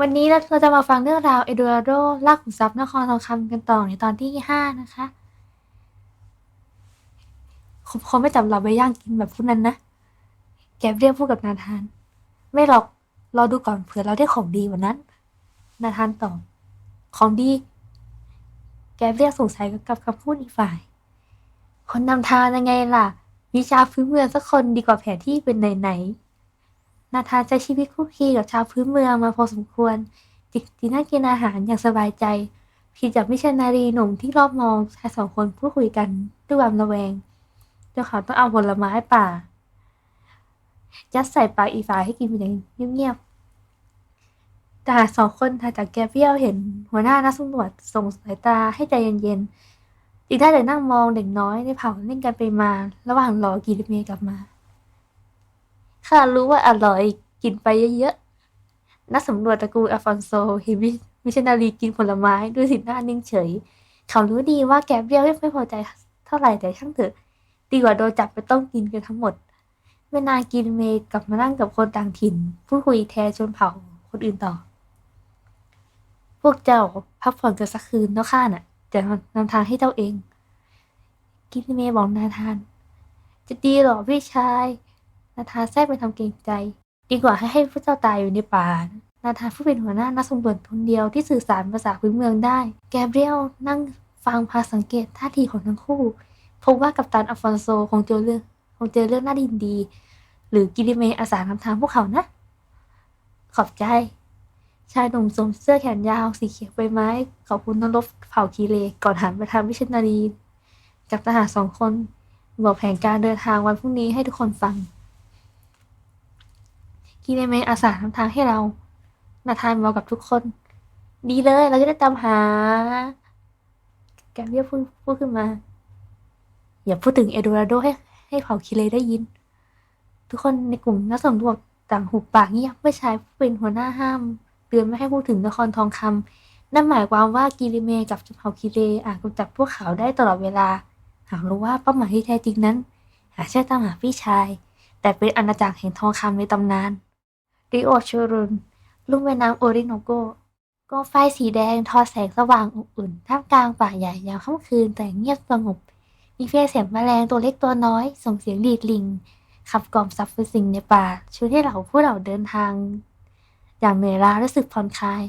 วันนี้เราจะมาฟังเรื่องราวเอโดราโดลากขุมทรัพย์นครทองคำกันต่อในตอนที่ห้านะคะเขาเขาไม่จำเราไปย่างกินแบบพวกนั้นนะ แกเรียกพูดกับนาธาน ไม่หรอกรอดูก่อนเผื่อเราได้ของดีวันนั้น นาธานตอบ ของดี แกเรียกสงสัยกับคำพูดอีกฝ่าย คนนำทางยังไงล่ะ วิชาพื้นเมืองสักคนดีกว่าแผนที่เป็นไหนๆ นาธานใช้ชีวิตคุกคีกับชาวพื้นเมืองมาพอสมควรจิกจีน่ากินอาหารอย่างสบายใจผิดจากมิชนารีหนุ่มที่รอบมองชายสองคนพูดคุยกันด้วยความระแวงเจ้าเขาต้องเอาผลไม้ป่ายัดใส่ปากอีฝ่ายให้กินอย่างเงียบๆทหารสองคนถัดจากแกเบี้ยวเห็นหัวหน้านักสำรวจส่งสายตาให้ใจเย็นๆอีกได้แต่นั่งมองเด็กน้อยในเผ่าเล่นกันไปมา ระหว่างรอกีรเมย์กลับมา ข้ารู้ว่าอร่อย กินไปเยอะๆ นักสำรวจตระกูลอัลฟอนโซเห็นมิชชันารีกินผลไม้ด้วยสีหน้านิ่งเฉย เขารู้ดีว่าแกเบรียลไม่พอใจเท่าไหร่แต่ช่างเถอะดีกว่าโดนจับไปต้องกินกันทั้งหมดไม่นานกินเมย์กลับมานั่งกับคนต่างถิ่นพูดคุยแทนชนเผ่าคนอื่นต่อ พวกเจ้าพักผ่อนกันสักคืนแล้วข้าน่ะ จะนำทางให้เจ้าเอง กินเมย์บอกนาธาน จะดีหรอพี่ชาย นาธานแทรกไปทำเกรงใจ ดีกว่าให้ให้พระเจ้าตายอยู่ในป่า นาธานผู้เป็นหัวหน้านักสำรวจคนเดียวที่สื่อสารภาษาพื้นเมืองได้ แกเบรียลนั่งฟังพาสังเกตท่าทีของทั้งคู่ พบว่ากัปตันอัลฟอนโซคงเจอเรื่องคงเจอเรื่องน่าดินดี หรือกิริเมอาสานำทางพวกเขานะ ขอบใจ ชายหนุ่มสวมเสื้อแขนยาวสีเขียวใบไม้ ขอบคุณนรบเผ่าคีเลก่อนหันไปทางมิชนนารีกับทหารสองคนบอกแผนการเดินทางวันพรุ่งนี้ให้ทุกคนฟัง กีเนเมอาสาทำทางให้เรา นาธานบอกกับทุกคน ดีเลย เราจะได้ตามหา แกเรียพูดพูดขึ้นมา อย่าพูดถึงเอโดราโดให้ให้เผ่าคิเลได้ยิน ทุกคนในกลุ่มนักสำรวจต่างหุบปากเงียบเมื่อชายผู้เป็นหัวหน้าห้ามเตือนไม่ให้พูดถึงนครทองคำนั่นหมายความว่ากิริเมกับเผ่าคิเลอาจกำจัดพวกเขาได้ตลอดเวลา หากรู้ว่าเป้าหมายที่แท้จริงนั้น หาใช่ตามหาพี่ชาย แต่เป็นอาณาจักรแห่งทองคำในตำนาน ริโอชูรุน ลุ่มแม่น้ำโอริโนโกกองไฟสีแดงทอแสงสว่างอบอุ่นท่ามกลางป่าใหญ่ยามค่ำคืนแต่เงียบสงบ มีเพียงเสียงแมลงตัวเล็กตัวน้อย ส่งเสียงดีดลิง ขับกล่อมสับสิ่งในป่าช่วยให้เราผู้เราเดินทาง อย่างเหนื่อยล้ารู้สึกผ่อนคลาย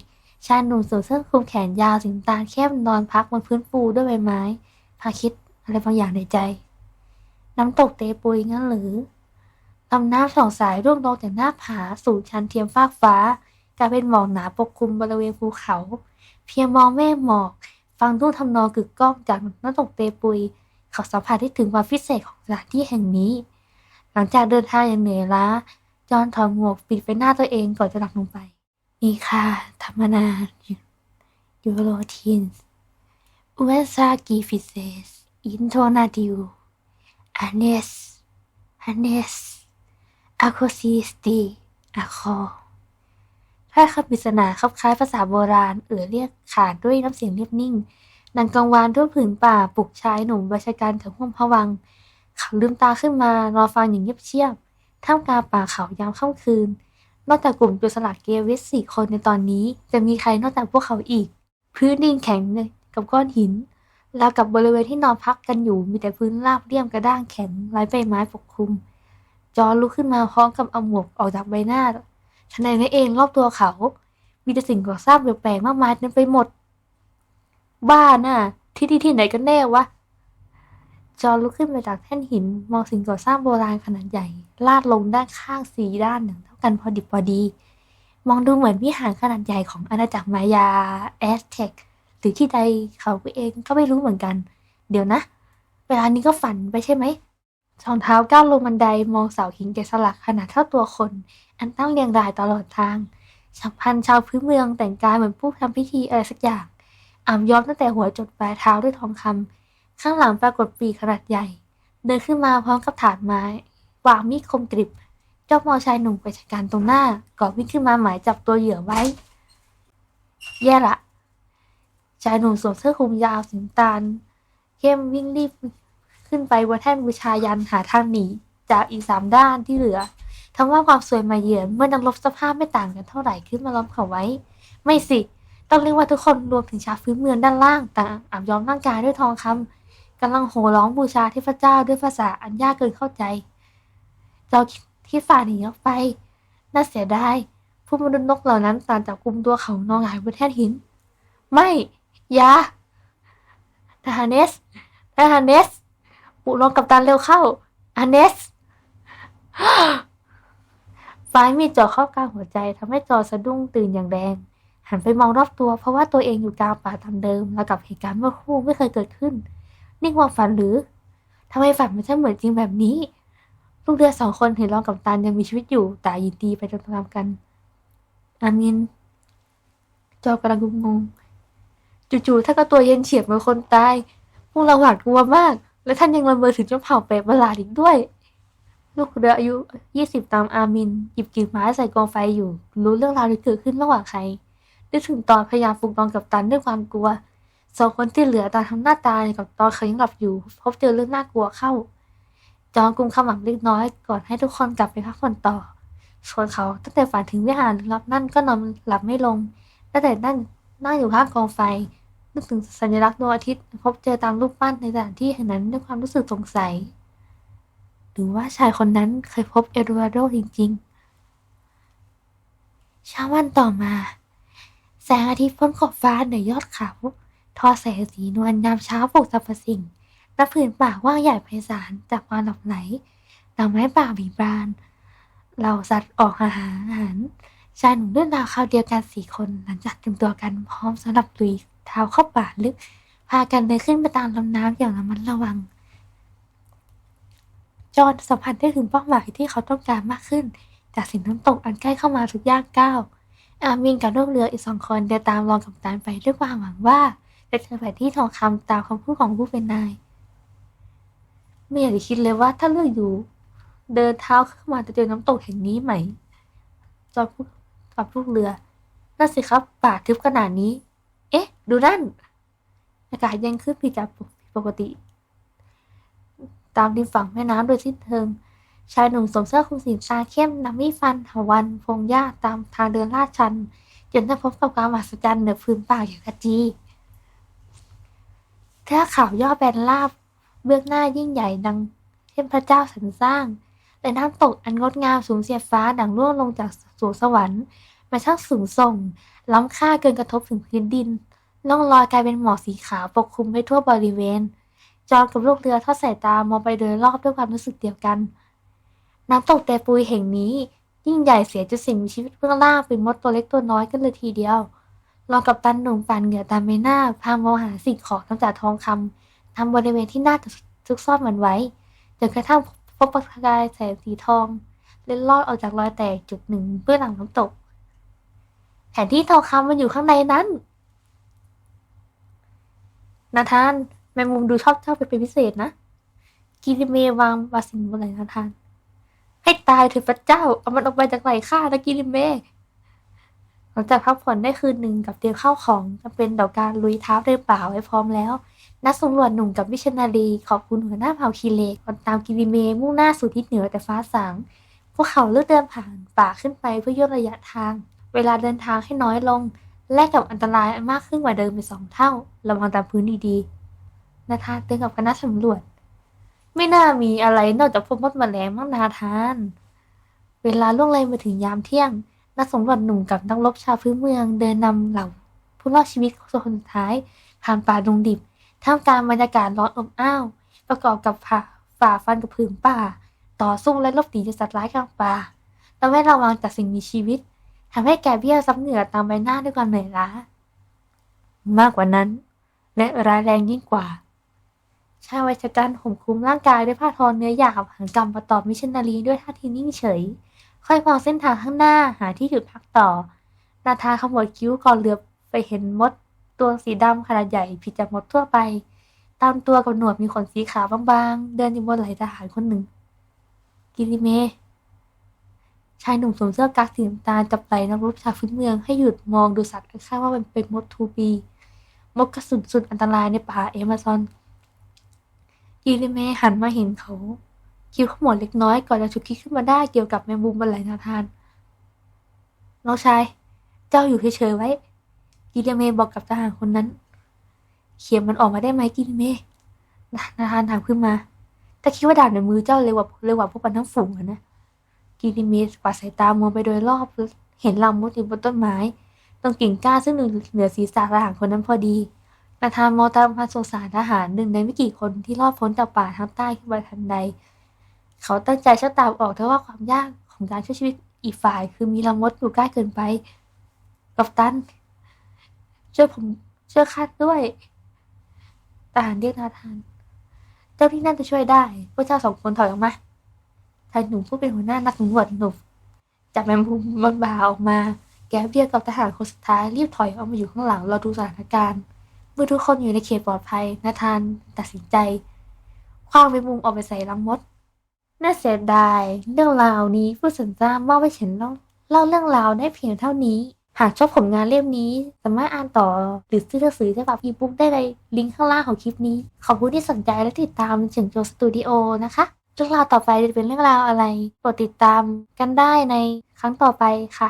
ชายหนุ่มสวมเสื้อคลุมแขนยาวสีตาลเข้มนอนพักบนพื้นปูด้วยใบไม้พาคิดอะไรบางอย่างในใจ น้ำตกเตปุยงั้นหรือ ลำน้ำสองสายร่วงลงจากหน้าผาสู่ชั้นเทียมฟากฟ้ากลายเป็นหมอกหนาปกคลุมบริเวณภูเขา เพียงมองเมฆหมอก ฟังทุ่งทำนองกึกก้องจากน้ำตกเตปุย เขาสัมผัสได้ถึงความพิเศษของสถานที่แห่งนี้ หลังจากเดินทางอย่างเหนื่อยล้า จอนถอดหมวกปิดไปหน้าตัวเองก่อนจะหลับลงไปนี่ค่ะธรรมนายูโรทีนอุเอซากิฟิเซสอินโทนาดิวอันเนสอันเนส อาโคซีสตีอาคอถ้อยคำปริศนาคับคล้ายภาษาโบราณ เอ่อเรียกขานด้วยน้ำเสียงเรียบนิ่งนังกังวานทั่วผืนป่าปลุกชายหนุ่มบัชการกับห่วงพวัง เขาลืมตาขึ้นมารอฟังอย่างเงียบเชียบท่ามกลางป่าเขายามค่ำคืน นอกจากกลุ่มโจรสลัดเกวิสสี่คนในตอนนี้ จะมีใครนอกจากพวกเขาอีก พื้นดินแข็งเลยกับก้อนหินแล้วกับบริเวณที่นอนพักกันอยู่มีแต่พื้นราบเรียบกระด้างแข็งไร้ใบไม้ปกคลุม จอลุกขึ้นมาพร้อมกับเอาหมวกออกจากใบหน้าทันใดนั้นเองรอบตัวเขา มีแต่สิ่งก่อสร้างแปลกๆมากมายเต็มไปหมด บ้าน่ะ ที่ที่ที่ไหนกันแน่วะ จอลุกขึ้นมาจากแท่นหิน มองสิ่งก่อสร้างโบราณขนาดใหญ่ ลาดลงด้านข้างสีด้านหนึ่งเท่ากันพอดิบพอดี มองดูเหมือนวิหารขนาดใหญ่ของอาณาจักรมายาแอสเท็กหรือที่ใดเขาเองก็ไม่รู้เหมือนกัน เดี๋ยวนะ เวลานี้ก็ฝันไปใช่ไหม รองเท้าก้าวลงบันไดมองเสาหินแกะสลักขนาดเท่าตัวคน อันตั้งเรียงรายตลอดทางฉับพันชาวพื้นเมืองแต่งกายเหมือนผู้ทำพิธีอะไรสักอย่างอ่ำย้อมตั้งแต่หัวจดปลายเท้าด้วยทองคำข้างหลังปรากฏปีกขนาดใหญ่ เดินขึ้นมาพร้อมกับถาดไม้วางมีดคมกริบเจ้ามองชายหนุ่มไปจัดการตรงหน้าก่อนวิ่งขึ้นมาหมายจับตัวเหยื่อไว้ แย่ละชายหนุ่มสวมเสื้อคลุมยาวสีน้ำตาลเข้มวิ่งรีบ ขึ้นไปบนแท่นบูชายันหาทางหนีจากอีกสามด้านที่เหลือทว่าความสวยมาเยือนเมื่อนักรบสภาพไม่ต่างกันเท่าไหร่ขึ้นมาล้อมเขาไว้ ไม่สิ ต้องเรียกว่าทุกคนรวมถึงชาวพื้นเมืองด้านล่างต่างอาบย้อมร่างกายด้วยทองคำกำลังโห่ร้องบูชาเทพเจ้าด้วยภาษาอันยากเกินเข้าใจเจ้าที่ฝ่าหนีออกไป น่าเสียดายผู้มนุษย์นกเหล่านั้นต่างจับกลุ่มตัวเขานอนหายบนแท่นหิน ไม่ยาทหารเนสทหารเนส ปุลงกับตันเร็วเข้าอเนสฟ้ามีดจ่อเข้ากลางหัวใจทำให้จอสะดุ้งตื่นอย่างแรง หันไปมองรอบตัว เพราะว่าตัวเองอยู่กลางป่าตามเดิม แล้วกับเหตุการณ์เมื่อครู่ไม่เคยเกิดขึ้นนี่ความฝันหรือทำไมฝันมันช่างเหมือนจริงแบบนี้ ลูกเรือสองคนเห็นรองกับตันยังมีชีวิตอยู่แต่ยินดีไปตามๆกันอามิน จอกำลังงง จู่ๆท่าก็ตัวเย็นเฉียบเหมือนคนตาย พวกเราหวาดกลัวมาก และท่านยังละเมอถึงเจ้าเผ่าแปลกประหลาดอีกด้วย ลูกเรืออายุยี่สิบตามอามิน หยิบกิ่งไม้ใส่กองไฟอยู่ รู้เรื่องราวที่เกิดขึ้นระหว่างใครนึกถึงตอนพยายามปลุกนอนกับตันด้วยความกลัวสองคนที่เหลือตอนทำหน้าตากับตอนเขายังหลับอยู่ พบเจอเรื่องน่ากลัวเข้า จองกลุ่มขมับเล็กน้อยก่อนให้ทุกคนกลับไปพักผ่อนต่อส่วนเขาตั้งแต่ฝันถึงวิหารหลับนั่นก็นอนหลับไม่ลงตั้งแต่นั่งนั่งอยู่ข้างกองไฟ นึกถึงสัญลักษณ์ดวงอาทิตย์ พบเจอตามรูปปั้นในสถานที่แห่งนั้นด้วยความรู้สึกสงสัย หรือว่าชายคนนั้นเคยพบเอโดวาโดจริงๆเช้าวันต่อมา แสงอาทิตย์พ้นขอบฟ้าเหนือยอดเขา ทอแสงสีนวลยามเช้าปลุกสรรพสิ่งณผืนป่ากว่างใหญ่ไพศาลจากความหลับไหลดอกไม้ป่าบีบานเราสัตว์ออกหาอาหารชายหนุ่มเรื่องราวคราวเดียวกันสี่คนหลังจากเตรียมตัวกันพร้อมสำหรับลุย เท้าเข้าป่าลึก พากันเดินขึ้นไปตามลำน้ำอย่างระมัดระวัง จอนสัมผัสได้ถึงเป้าหมายที่เขาต้องการมากขึ้น จากสิ่งน้ำตกอันใกล้เข้ามาทุกย่างก้าวอามินกับลูกเรืออีกสองคนเดินตามรองกับตันไปด้วยความหวังว่าจะเจอแผนที่ทองคำตามคำพูดของผู้เป็นนาย ไม่อยากจะคิดเลยว่าถ้าเลือกอยู่ เดินเท้าเข้ามาจะเจอน้ำตกแห่งนี้ไหม จอนพูดกับลูกเรือนั่นสิครับป่าทึบขนาดนี้ เอ๊ะ ดูนั่น อากาศเย็นขึ้นผิดจากปกติ ตามริมฝั่งแม่น้ำโดยสิ้นเชิงชายหนุ่มสวมเสื้อคลุมสีตาเข้มนำมีดฟันถาวันพงหญ้าตามทางเดินลาดชัน จนได้พบกับความมหัศจรรย์เหนือพื้นป่าอย่างกะจีเทือกเขาย่อแบนราบ เบื้องหน้ายิ่งใหญ่ดังเทพระเจ้าสรรสร้าง และน้ำตกอันงดงามสูงเสียฟ้าดังร่วงลงจากสวงสวรรค์ มาช่างสูงส่ง ล้ำค่าเกินกระทบถึงพื้นดินล่องลอยกลายเป็นหมอกสีขาวปกคลุมไปทั่วบริเวณ จอห์นกับลูกเรือทอดสายตามองไปโดยรอบด้วยความรู้สึกเดียวกัน น้ำตกเตปุยแห่งนี้ ยิ่งใหญ่เสียจนสิ่งมีชีวิตเบื้องล่างเป็นมดตัวเล็กตัวน้อยกันเลยทีเดียวรองกับตันหนุ่มปั่นเหงื่อตามใบหน้า พามองหาสิ่งของทั้งจากทองคำทำบริเวณที่น่าจะซุกซ่อนมันไว้จนกระทั่งพบประกายแสงสีทองเล็ดลอดออกจากรอยแตกจุดหนึ่งเบื้องหลังน้ำตก ผนที่ทองคำมันอยู่ข้างในนั้น นาธานแมงมุมดูชอบเจ้าไปเป็นพิเศษนะ กิริเมวางบาสินบนไหลนาธาน ให้ตายเถิดพระเจ้า เอามันออกไปจากไหล่ข้านะกิริเม หลังจากพักผ่อนได้คืนหนึ่งกับเตรียมข้าวของจำเป็นต่อการลุยเท้าเดินป่าไว้พร้อมแล้ว นักสำรวจหนุ่มกับมิชนารีขอบคุณหัวหน้าเผ่าคีเลกตามกิริเมมุ่งหน้าสู่ทิศเหนือแต่ฟ้าสาง พวกเขาเลือกเดินผ่านป่าขึ้นไปเพื่อย่นระยะทาง เวลาเดินทางให้น้อยลง แลกกับอันตรายมากขึ้นกว่าเดิมเป็นสองเท่า ระวังตามพื้นดีๆ นาธานเตือนกับคณะสำรวจ ไม่น่ามีอะไรนอกจากพวกมดแมลงมั้งนาธาน เวลาล่วงเลยมาถึงยามเที่ยง นักสำรวจหนุ่มกับนักรบชาวพื้นเมืองเดินนำเหล่าผู้รอดชีวิตคนสุดท้ายผ่านป่าดงดิบท่ามกลางบรรยากาศร้อนอบอ้าว ประกอบกับผ่าฝ่าฟันกับผืนป่า ต่อสู้และลบหนีจากสัตว์ร้ายกลางป่าและไม่ระวังจากสิ่งมีชีวิต ทำให้แกเบี้ยวซับเหงื่อตามใบหน้าด้วยความเหนื่อยล้ามากกว่านั้น และร้ายแรงยิ่งกว่า ชายวัยชกันห่มคลุมร่างกายด้วยผ้าทอเนื้อหยาบหันกลับมาตอบมิชชันนารีด้วยท่าทีนิ่งเฉย ค่อยมองเส้นทางข้างหน้าหาที่หยุดพักต่อ นาธาขมวดคิ้วก่อนเหลือบไปเห็นมด ตัวสีดำขนาดใหญ่ผิดจากมดทั่วไป ตามตัวกับหนวดมีขนสีขาวบางๆ เดินอยู่บนไหล่ทหารคนหนึ่ง กิริเม ชายหนุ่มสวมเสื้อกั๊กสีน้ำตาลจับไหล่นักรบชาวพื้นเมืองให้หยุดมองดูสัตว์คาดว่ามันเป็นมดทูปีมดกระสุนสุดอันตรายในป่าเอมะซอนกิริเมหันมาเห็นเขา คิ้วขมวดเล็กน้อยก่อนจะฉุกคิดขึ้นมาได้เกี่ยวกับแมงมุมบนไหลนาธานน้องชาย เจ้าอยู่เฉยๆไว้กิเลเมบอกกับทหารคนนั้น เขียมมันออกมาได้ไหมกิเลเมนาธานถามขึ้นมาแต่คิดว่าดาบในมือเจ้าเร็วกว่าเร็วกว่าพวกมันทั้งฝูงอะนะ กิลิเมสปัดสายตามองไปโดยรอบเห็นลำมดอยู่บนต้นไม้ ตรงกิ่งก้านซึ่งเหนือศีรษะทหารคนนั้นพอดีนาธานมองตามพันสงสารทหารหนึ่งในไม่กี่คนที่รอดพ้นจากป่าทางใต้ขึ้นมาทันใด เขาตั้งใจชักตามออกเท่าว่าความยากของการช่วยชีวิตอีกฝ่ายคือมีลำมดอยู่ใกล้เกินไป กัปตันช่วยผมช่วยข้าด้วยทหารเรียกนาธาน เจ้าที่น่าจะช่วยได้พวกเจ้าสองคนถอยออกมา ชายหนุ่มผู้เป็นหัวหน้านักสำรวจหนุ่มจับแมงมุมบนบ่าออกมา แกเบียกับทหารคนสุดท้ายรีบถอยออกมาอยู่ข้างหลังรอดูสถานการณ์เมื่อทุกคนอยู่ในเขตปลอดภัยนาธานตัดสินใจคว้างแมงมุมออกไปใส่ลังมดน่าเสียดายเรื่องราวนี้ผู้สนใจมอบไว้ฉันเล่าเล่าเรื่องราวได้เพียงเท่านี้ หากชอบผลงานเล่มนี้ สามารถอ่านต่อหรือซื้อหนังสือฉบับอีบุ๊กได้ในลิงก์ข้างล่างของคลิปนี้ ขอบคุณที่สนใจและติดตามเฉียงโจสตูดิโอนะคะ เรื่องราวต่อไปจะเป็นเรื่องราวอะไรโปรดติดตามกันได้ในครั้งต่อไปค่ะ